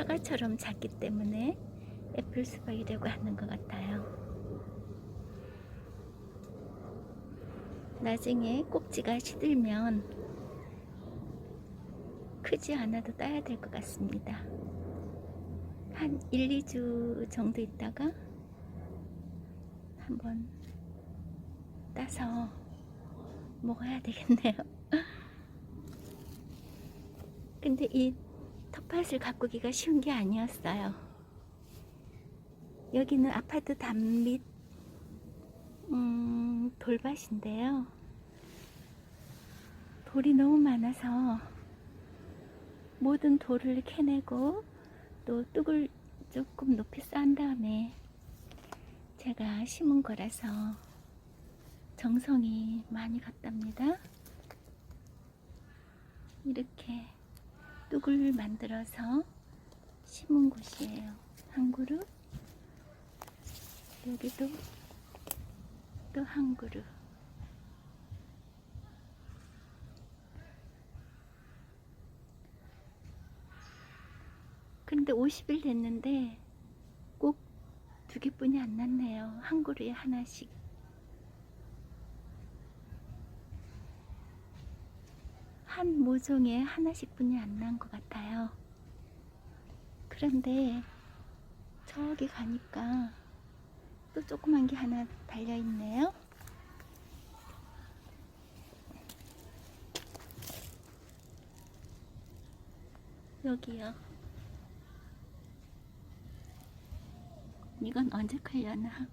사과처럼 작기 때문에 애플 수박이라고 하는 것 같아요. 나중에 꼭지가 시들면 크지 않아도 따야 될 것 같습니다. 한 1, 2주 정도 있다가 한번 따서 먹어야 되겠네요. 근데 이 텃밭을 가꾸기가 쉬운 게 아니었어요. 여기는 아파트 단밑 음, 돌밭인데요. 돌이 너무 많아서 모든 돌을 캐내고 또 뚝을 조금 높이 쌓은 다음에 제가 심은 거라서 정성이 많이 갔답니다. 이렇게 뚝을 만들어서 심은 곳이에요. 한 그룹, 여기도 또 한 그룹. 근데 50일 됐는데 꼭 두 개뿐이 안 났네요. 한 그루에 하나씩. 한 모종에 하나씩 뿐이 안 난 것 같아요. 그런데 저기 가니까 또 조그만 게 하나 달려 있네요. 여기요. 이건 언제 클려나?